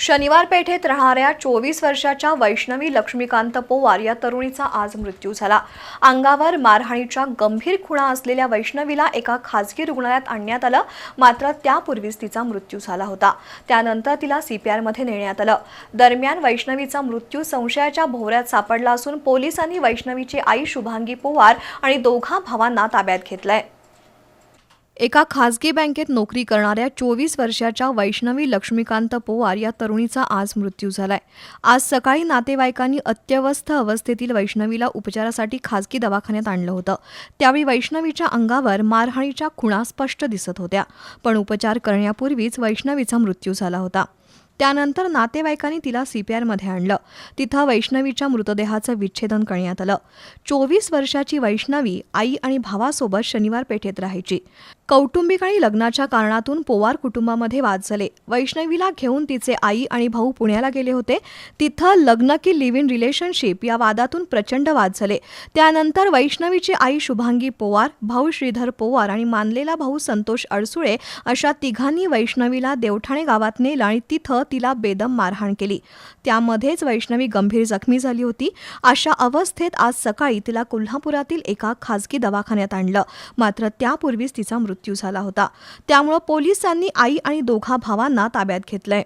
शनिवार पेठेत राहणाऱ्या चोवीस वर्षाच्या वैष्णवी लक्ष्मीकांत पोवार या तरुणीचा आज मृत्यू झाला. अंगावर मारहाणीच्या गंभीर खुणा असलेल्या वैष्णवीला एका खासगी रुग्णालयात आणण्यात आलं. मात्र त्यापूर्वीच तिचा मृत्यू झाला होता. त्यानंतर तिला सीपीआरमध्ये नेण्यात आलं. दरम्यान वैष्णवीचा मृत्यू संशयाच्या भोवऱ्यात सापडला असून पोलिसांनी वैष्णवीची आई शुभांगी पोवार आणि दोघा भावांना ताब्यात घेतलंय. एका खासगी बँकेत नोकरी करणाऱ्या चोवीस वर्षाच्या वैष्णवी लक्ष्मीकांत पोवार या तरुणीचा आज मृत्यू झालाय. आज सकाळी नातेवाईकांनी अत्यवस्थ अवस्थेतील वैष्णवीला उपचारासाठी खासगी दवाखान्यात आणलं होतं. त्यावेळी वैष्णवीच्या अंगावर मारहाणीच्या खुणा स्पष्ट दिसत होत्या. पण उपचार करण्यापूर्वीच वैष्णवीचा मृत्यू झाला होता. त्यानंतर नातेवाईकांनी तिला सीपीआरमध्ये आणलं. तिथं वैष्णवीच्या मृतदेहाचं विच्छेदन करण्यात आलं. चोवीस वर्षाची वैष्णवी आई आणि भावासोबत शनिवार पेठेत राहायची. कौटुंबिक आणि लग्नाच्या कारणातून पोवार कुटुंबामध्ये वाद झाले. वैष्णवीला घेऊन तिचे आई आणि भाऊ पुण्याला गेले होते. तिथं लग्न की लिव्ह इन रिलेशनशिप या वादातून प्रचंड वाद झाले. त्यानंतर वैष्णवीची आई शुभांगी पोवार भाऊ श्रीधर पोवार आणि मानलेला भाऊ संतोष अडसुळे अशा तिघांनी वैष्णवीला देवठाणे गावात नेलं आणि तिथं तिला बेदम मारहाण केली. त्यामध्येच वैष्णवी गंभीर जखमी झाली होती. अशा अवस्थेत आज सकाळी तिला कोल्हापुरातील एका खासगी दवाखान्यात आणलं. मात्र त्यापूर्वीच तिचा मृत्यू झाला होता. त्यामुळं पोलिसांनी आई आणि दोघा भावांना ताब्यात घेतलंय.